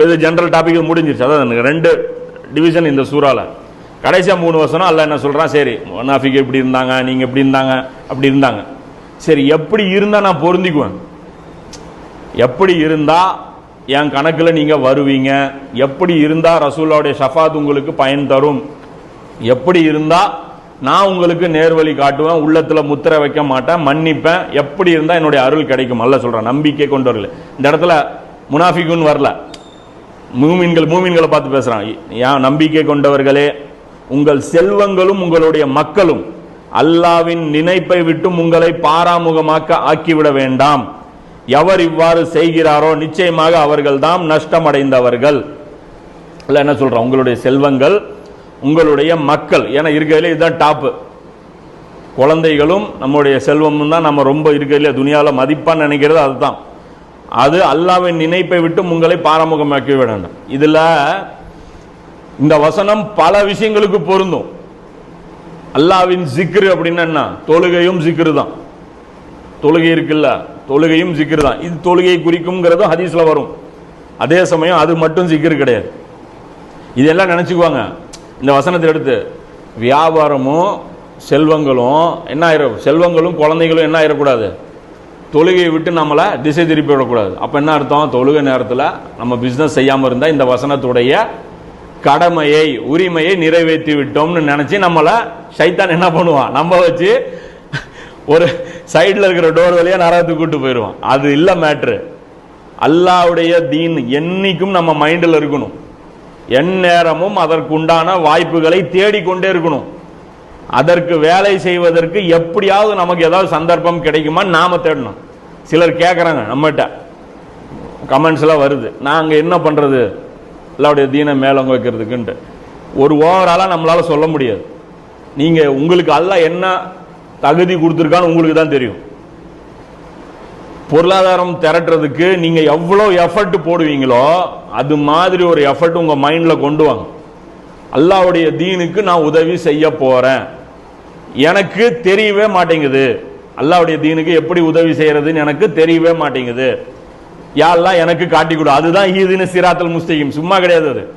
இப்போ இது general topic முடிஞ்சிருச்சு. அதான் எனக்கு ரெண்டு டிவிஷன் இந்த சூறாவில் கடைசியாக மூணு வருஷம் அல்ல என்ன சொல்கிறான் சரி முனாஃபிக் எப்படி இருந்தாங்க? நீங்கள் எப்படி இருந்தாங்க? அப்படி இருந்தாங்க. சரி எப்படி இருந்தால் நான் பொருந்திக்குவேன்? எப்படி இருந்தால் என் கணக்கில் நீங்கள் வருவீங்க? எப்படி இருந்தால் ரசூல்லாவுடைய ஷஃபாத் உங்களுக்கு பயன் தரும்? எப்படி இருந்தால் நான் உங்களுக்கு நேர்வழி காட்டுவேன் உள்ளத்தில் முத்திரை வைக்க மாட்டேன் மன்னிப்பேன் எப்படி இருந்தால் என்னுடைய அருள் கிடைக்கும். அல்ல சொல்கிறேன் நம்பிக்கை வரல இந்த இடத்துல முனாஃபிகுன்னு வரல. மூமின்கள் மூமின்களை பார்த்து பேசுறான். ஏன் நம்பிக்கை கொண்டவர்களே உங்கள் செல்வங்களும் உங்களுடைய மக்களும் அல்லாவின் நினைப்பை விட்டும் உங்களை பாராமுகமாக்க ஆக்கிவிட வேண்டாம். எவர் இவ்வாறு செய்கிறாரோ நிச்சயமாக அவர்கள்தாம் நஷ்டமடைந்தவர்கள். இல்லை என்ன சொல்றோம் உங்களுடைய செல்வங்கள் உங்களுடைய மக்கள். ஏன்னா இருக்கிறதுல இதுதான் டாப்பு. குழந்தைகளும் நம்முடைய செல்வமும் தான் நம்ம ரொம்ப இருக்கிறதுல துணியாவில் மதிப்பான்னு நினைக்கிறது அதுதான். அது அல்லாவின் நினைப்பை விட்டு உங்களை பாரமுகமாக்கி விட வேண்டும். இதுல இந்த வசனம் பல விஷயங்களுக்கு பொருந்தும். அல்லாவின் சிக்ரு அப்படின்னா என்ன? தொழுகையும் சிக்ரு தான். தொழுகை இருக்குல்ல? தொழுகையும் சிக்ரு தான். இது தொழுகையை குறிக்கும்ங்கிறதும் ஹதீஸ்ல வரும். அதே சமயம் அது மட்டும் சிக்ரு கிடையாது. இதெல்லாம் நினச்சிக்குவாங்க. இந்த வசனத்தை எடுத்து வியாபாரமும் செல்வங்களும் என்ன ஆயிரும்? செல்வங்களும் குழந்தைகளும் என்ன ஆயிடக்கூடாது தொழுகையை விட்டு நம்மளை திசை திருப்பி விடக்கூடாது. அப்போ என்ன அர்த்தம்? தொழுகை நேரத்தில் நம்ம பிஸ்னஸ் செய்யாமல் இருந்தால் இந்த வசனத்துடைய கடமையை உரிமையை நிறைவேற்றி விட்டோம்னு நினச்சி நம்மளை சைத்தான் என்ன பண்ணுவான்? நம்ம வச்சு ஒரு சைடில் இருக்கிற டோர் வழியாக நரகத்துக்கு கூட்டு போயிடுவான் அது இல்லை மேட்ரு அல்லாவுடைய தீன் என்னைக்கும் நம்ம மைண்டில் இருக்கணும். எந்நேரமும் அதற்குண்டான வாய்ப்புகளை தேடிக்கொண்டே இருக்கணும். அதற்கு வேலை செய்வதற்கு எப்படியாவது நமக்கு ஏதாவது சந்தர்ப்பம் கிடைக்குமா? நாம தேடணும். சிலர் கேட்குறாங்க நம்மகிட்ட. கமெண்ட்ஸ் எல்லாம் வருது. நாங்கள் என்ன பண்ணுறது அல்லாவுடைய தீனை மேலோங்க வைக்கிறதுக்குன்ட்டு. ஒரு ஓவராலாக நம்மளால் சொல்ல முடியாது. நீங்கள் உங்களுக்கு அல்லா என்ன தகுதி கொடுத்துருக்கான்னு உங்களுக்கு தான் தெரியும். பொருளாதாரம் திரட்டுறதுக்கு நீங்கள் எவ்வளோ எஃபர்ட் போடுவீங்களோ அது மாதிரி ஒரு எஃபர்ட் உங்கள் மைண்டில் கொண்டு வாங்க. அல்லாவுடைய தீனுக்கு நான் உதவி செய்ய போகிறேன் எனக்கு தெரியவே மாட்டேங்குது. அல்லாவுடைய தீனுக்கு எப்படி உதவி செய்யறதுன்னு எனக்கு தெரியவே மாட்டேங்குது. யாரெல்லாம் எனக்கு காட்டி கொடு அதுதான் ஈதுன்னு சிராத்தல் முஸ்தகிம். சும்மா கிடையாது அது.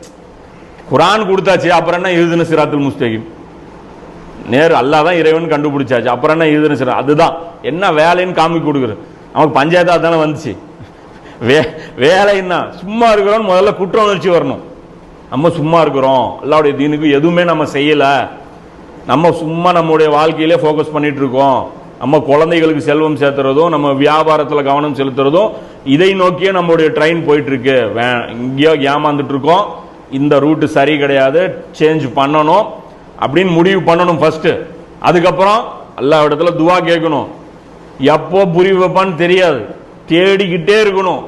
குரான் கொடுத்தாச்சு அப்புறம் என்ன ஈதுன்னு சிராத்தல் முஸ்தகிம்? நேரு அல்லாஹ் தான் இறைவன் கண்டுபிடிச்சாச்சு. அப்புறம் என்ன ஈதுன்னு சிரா அதுதான். என்ன வேலைன்னு காமி கொடுக்குறது நமக்கு பஞ்சாயத்தா தானே வந்துச்சு. வே வேலைன்னா சும்மா இருக்கிறோம் முதல்ல குற்ற உணர்ச்சி வரணும். நம்ம சும்மா இருக்கிறோம். அல்லாவுடைய தீனுக்கு எதுவுமே நம்ம செய்யலை. நம்ம சும்மா நம்முடைய வாழ்க்கையிலே ஃபோக்கஸ் பண்ணிட்டு இருக்கோம் நம்ம குழந்தைகளுக்கு செல்வம் சேர்த்துறதும் நம்ம வியாபாரத்தில் கவனம் செலுத்துறதும் இதை நோக்கியே நம்மளுடைய ட்ரெயின் போயிட்டு இருக்கு வே- இங்கேயோ ஏமாந்துட்டு இருக்கோம் இந்த ரூட்டு சரி கிடையாது. சேஞ்ச் பண்ணணும். அப்படின்னு முடிவு பண்ணணும் ஃபர்ஸ்ட் அதுக்கப்புறம் எல்லா இடத்துல துவா கேட்கணும். எப்போ புரிய வைப்பான்னு தெரியாது. தேடிக்கிட்டே இருக்கணும்.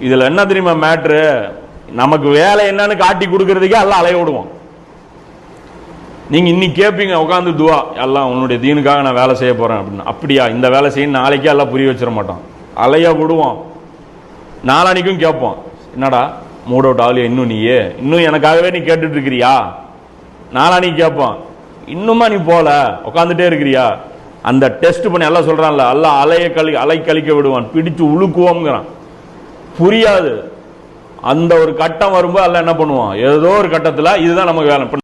இதில் என்ன தெரியுமா மேட்ரு நமக்கு வேலை என்னன்னு காட்டி கொடுக்கறதுக்கே எல்லாம் அலைய விடுவோம். நீங்கள் இன்னைக்கு கேட்பீங்க உட்காந்து துவா. எல்லாம் உன்னுடைய தீனுக்காக நான் வேலை செய்ய போகிறேன் அப்படின்னு. அப்படியா? இந்த வேலை செய்யணும் நாளைக்கே எல்லாம் புரிய வச்சிட மாட்டோம் அலையா விடுவோம் நாளானிக்கும் கேட்போம் என்னடா? மூட் அவுட் ஆகலையா இன்னும் நீயே? இன்னும் எனக்காகவே நீ கேட்டுட்டு இருக்கிறியா? நாளானிக்கு கேட்போம் இன்னுமா நீ போகல உட்காந்துட்டே இருக்கிறியா? அந்த டெஸ்ட் பண்ணி எல்லாம் சொல்கிறான்ல எல்லாம் அலைய கழி அலை கழிக்க விடுவான். பிடிச்சு உழுக்குவோங்கிறான் புரியாது. அந்த ஒரு கட்டம் வரும்போது எல்லாம் என்ன பண்ணுவான்? ஏதோ ஒரு கட்டத்தில் இதுதான் நமக்கு வேலை.